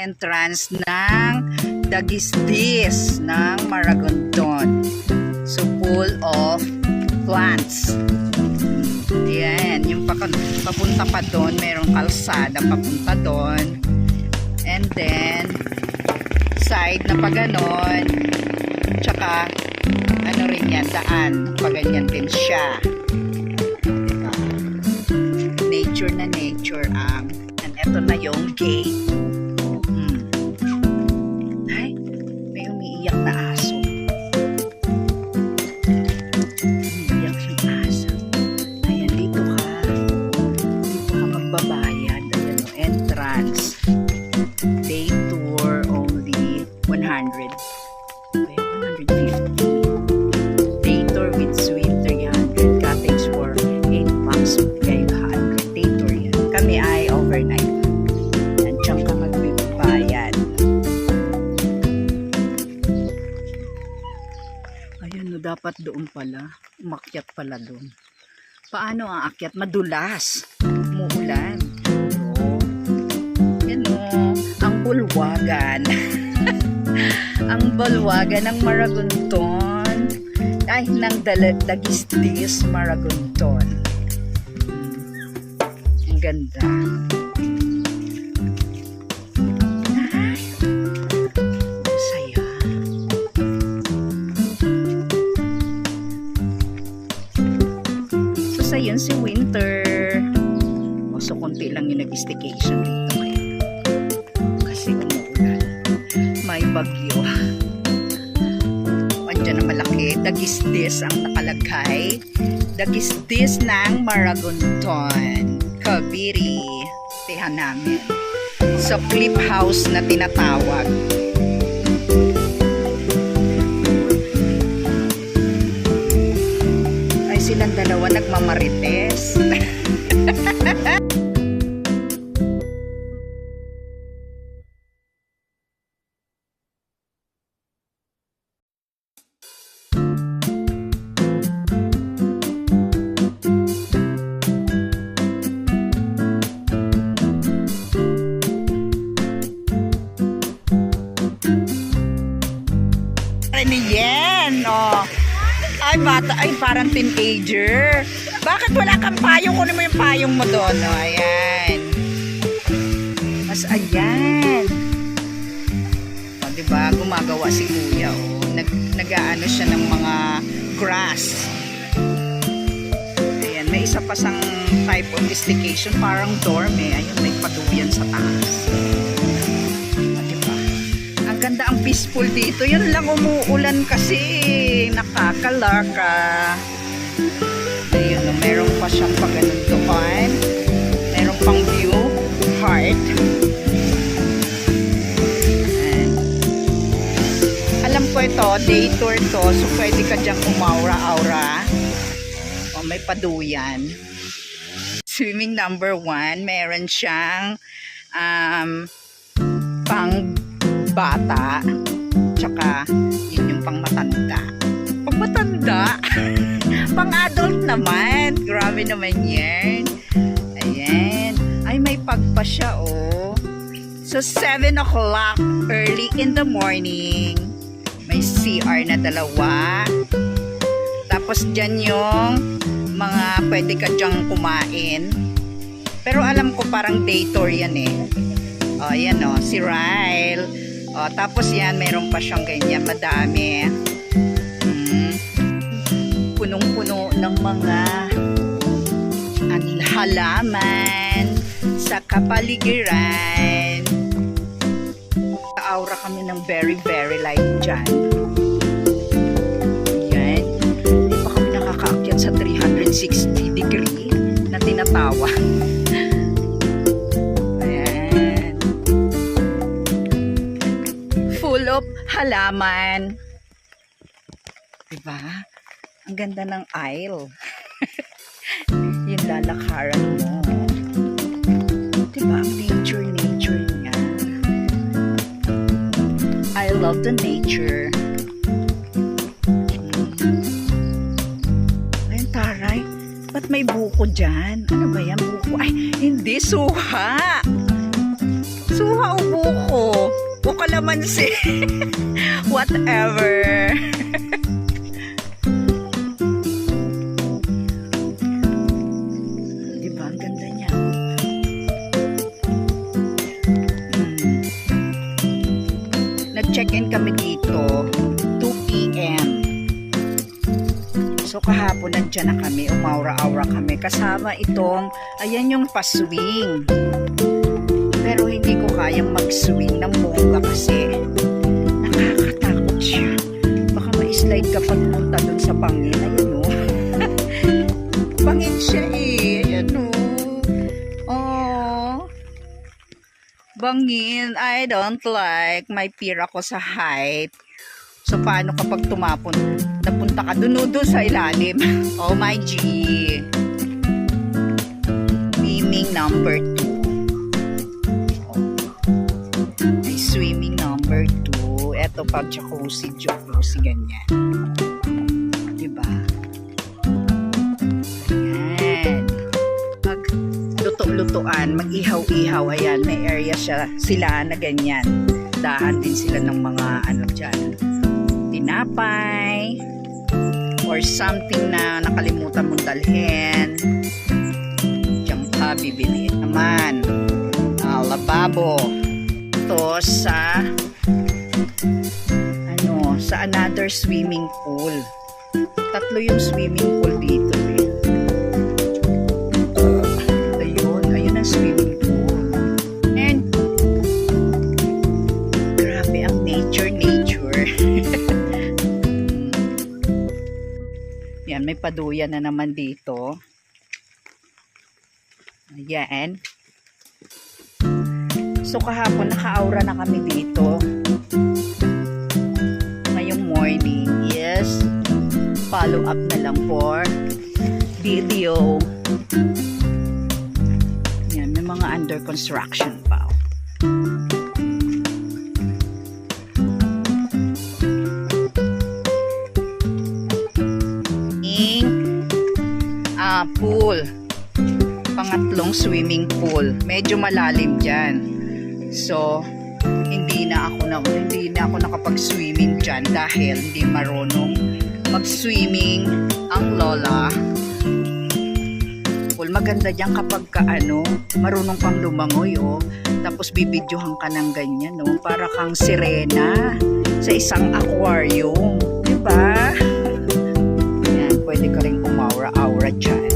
entrance ng Dagisdis ng Maragondon. So, full of plants. Yan, yung papunta pa doon, merong kalsada papunta doon. And then, side na pa ganon. Tsaka, ano rin yan, daan. Paganyan din siya. Nature na nature ang. and eto na yung gate. Dapat doon pala. Umakyat pala doon. Paano ang akyat? Madulas. Umuulan. Yan o. Ang bulwagan. ang bulwagan ng Maragunton. Ay, ng Dala- Dagisdis Maragunton. Ang ganda. Yun si Winter. O, so, konti lang yung nag-staycation dito ngayon. Kasi umuulan. May bagyo. Andiyan na malaki. Dagisdis ang nakalagay. Dagisdis ng Maragunton. Kabiri. Tihan namin. Sa flip house na tinatawag. banget Mama Rite Ay, bata. Ay, parang teenager. Bakit wala kang payong? Kunin mo yung payong mo doon. Oh, ayan. Mas ayan. O, oh, diba? Gumagawa si kuya. Oh. Nag, nag-aano siya ng mga grass. Ayan. May isa pa sang type of staycation. Parang dorm eh. Ayun, may paduyan sa taas. Diba? Ang peaceful dito. Yun lang umuulan kasi. Nakakalaka. Ayun, no, meron pa siyang paganuntukan. Meron pang view. Heart. Alam ko ito, day tour to. So, pwede ka dyang umaura-aura. O, may paduyan. Swimming number one. Meron siyang um, bata tsaka yun yung pang matanda. Pang matanda? Pang adult naman. Grabe naman yan. Ayan. Ay may pagpa siya oh. So 7 o'clock early in the morning. May CR na dalawa. Tapos dyan yung mga pwede ka dyang kumain. Pero alam ko parang day tour yan eh. Oh, ayan oh, si Ryle. Oh, tapos yan, meron pa siyang ganyan, madami. Mm. Punong-puno ng mga an- halaman sa kapaligiran. Aura kami ng very, very light dyan. Yan. Hindi pa kami nakakaakyat sa 360 degree na tinatawag. Halaman. Diba? Ang ganda ng aisle. Yung lalakaran mo. Diba? Nature, nature niya. I love the nature. Mm. Ayun, taray. Ba't may buko dyan? Ano ba yan? Buko? Ay, hindi. Suha. Suha o buko? Kalamansi. Whatever. diba? Ang ganda niya. Hmm. Nag-check-in kami dito 2 p.m. So kahapon nandiyan na kami, umaura-aura kami. Kasama itong, ayan yung paswing. Hindi ko kayang mag-swing ng bongga kasi nakakatakot siya. Baka ma-slide ka pagpunta dun sa bangin. Ayan o. bangin siya eh. Ayan o. Oh. Bangin. I don't like. May fear ako sa height. So, paano kapag tumapon, napunta ka dun, dun sa ilalim? Oh my G. Swimming number 2. 2. Eto pag jacuzzi, jacuzzi, ganyan. Diba? Ayan. Mag luto-lutuan, mag-ihaw-ihaw. Ayan, may area siya, sila na ganyan. Dahan din sila ng mga ano dyan tinapay or something na nakalimutan mong dalhin diyan ka bibili naman ah, lababo to sa sa another swimming pool tatlo yung swimming pool dito eh. ayun ayun ang swimming pool and grabe ang nature nature Yan, may paduyan na naman dito. Ayan. So kahapon naka-aura na kami dito. Follow up na lang for video. Yan, may mga under construction pa. Ah, pool. Pangatlong swimming pool. Medyo malalim diyan. So, hindi na ako na hindi na ako nakapag-swimming diyan dahil hindi marunong mag-swimming ang lola. Pool maganda diyan kapag ka ano, marunong kang lumangoy oh. Tapos bibidyohan ka ng ganyan no, para kang sirena sa isang aquarium, 'di ba? Ayan, pwede ka rin umaura-aura dyan.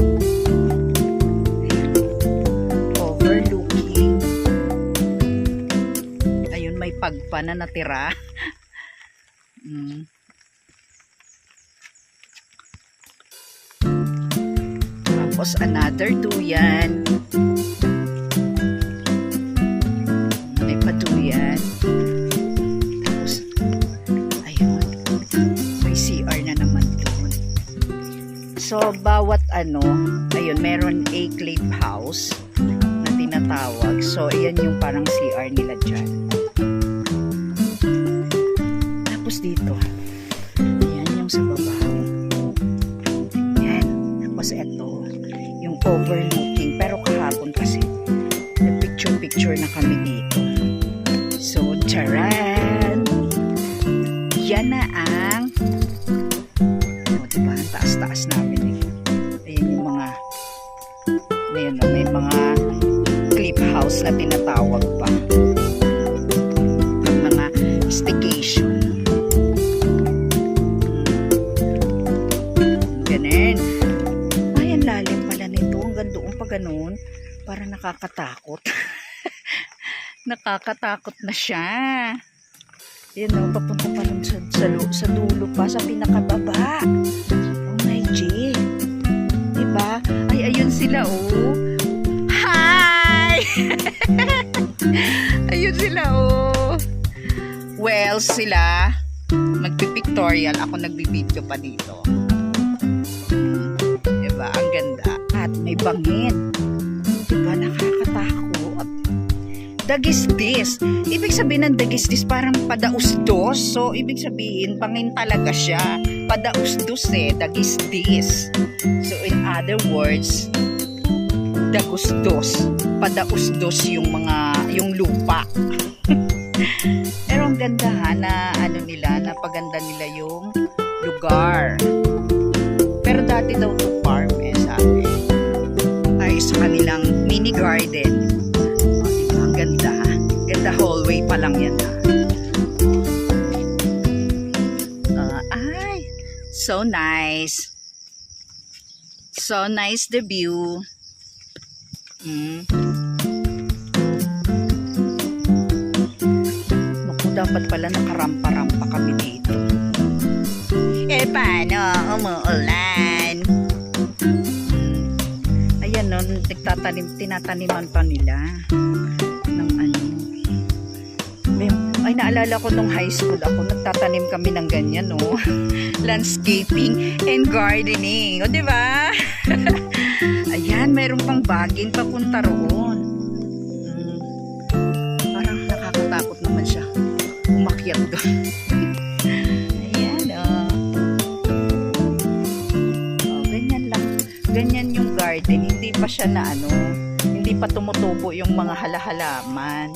Ayan. Overlooking. Ayun, may pagpa na natira. Tapos another duyan. May paduyan. Tapos, ayun. May CR na naman doon. So, bawat ano, ayun, meron a clip house na tinatawag. So, ayan yung parang CR nila dyan. Overlooking. Pero kahapon kasi, nag-picture-picture na kami dito. So, charan! Yan na ang o, diba? Ang taas-taas namin eh. Ayan yung mga ayan, oh, may mga clip house na tinatawag pa. Ganun. Para nakakatakot. nakakatakot na siya. Yan o, papunta pa rin sa, sa, sa dulo pa, sa pinakababa. Oh my G. Diba? Ay, ayun sila oh. Hi! ayun sila oh. Well, sila, magpipictorial. Ako nagbibideo pa dito. Diba? Ang ganda. At may bangin. Diba? Nakakatakot. Dagisdis. Ibig sabihin ng dagisdis parang padausdos. So, ibig sabihin, bangin talaga siya. Padausdos eh. Dagisdis. So, in other words, dagusdos. Padausdos yung mga, yung lupa. Pero ang kagandahan na ano nila, napaganda nila yung lugar. Pero dati daw to farm eh, sabi. Ay, sa kanilang mini garden. O? Ang ganda. Ganda hallway pa lang yan. ha. Ah, ay, so nice. So nice the view. Mm. Naku, dapat pala nakarampa-rampa kami dito. Eh, paano? Umuulan. Mm. Ayan, no, nagtatanim, tinataniman pa nila ng ano. Ay, naalala ko nung high school ako, nagtatanim kami ng ganyan, no? Landscaping and gardening. O, di ba? Ayan, mayroon pang baging papunta roon. Mm. Parang nakakatakot naman siya. Umakyat doon. Garden. Hindi pa siya na ano, hindi pa tumutubo yung mga halahalaman.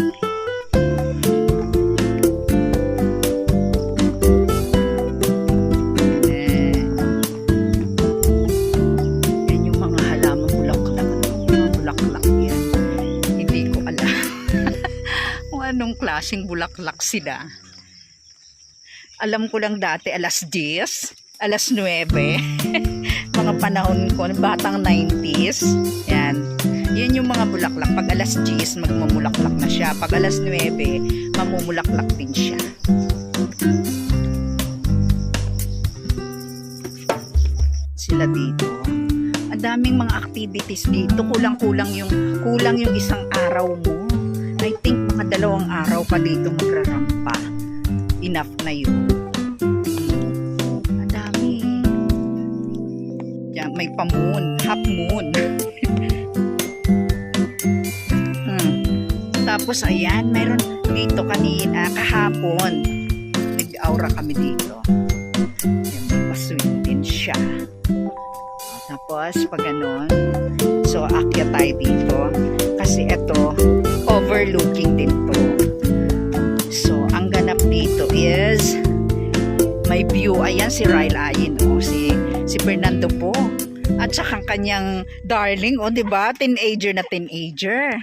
Anong klaseng bulaklak sila. Alam ko lang dati alas 10, alas 9. mga panahon ko, batang 90s. Yan. Yan yung mga bulaklak. Pag alas 10, magmumulaklak na siya. Pag alas 9, mamumulaklak din siya. Sila dito. Ang daming mga activities dito. Kulang-kulang yung kulang yung isang araw mo. I think mga dalawang araw ka dito magrarampa. Enough na yun. May pa-moon, half moon. hmm. Tapos ayan, mayroon dito kanina, kahapon. Nag-aura kami dito. Yan, may paswing din siya. Tapos, pag ganun, so akyat tayo dito. Kasi ito, overlooking din to. So, ang ganap dito is may view. Ayan si Ryle Ayin, oh, si, si Fernando po. At saka ang kanyang darling, oh, di ba? Teenager na teenager.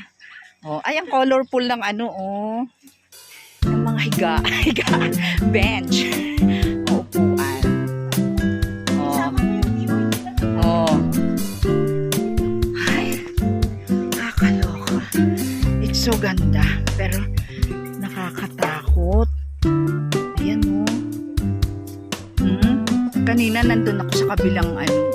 Oh, ay, ang colorful ng ano, oh. Yung mga higa, higa, bench. Oh, upuan. Oh. Oh. Ay, nakakaloka. It's so ganda. Pero, nakakatakot. Ayan o. Hmm? Kanina nandun ako sa kabilang ano.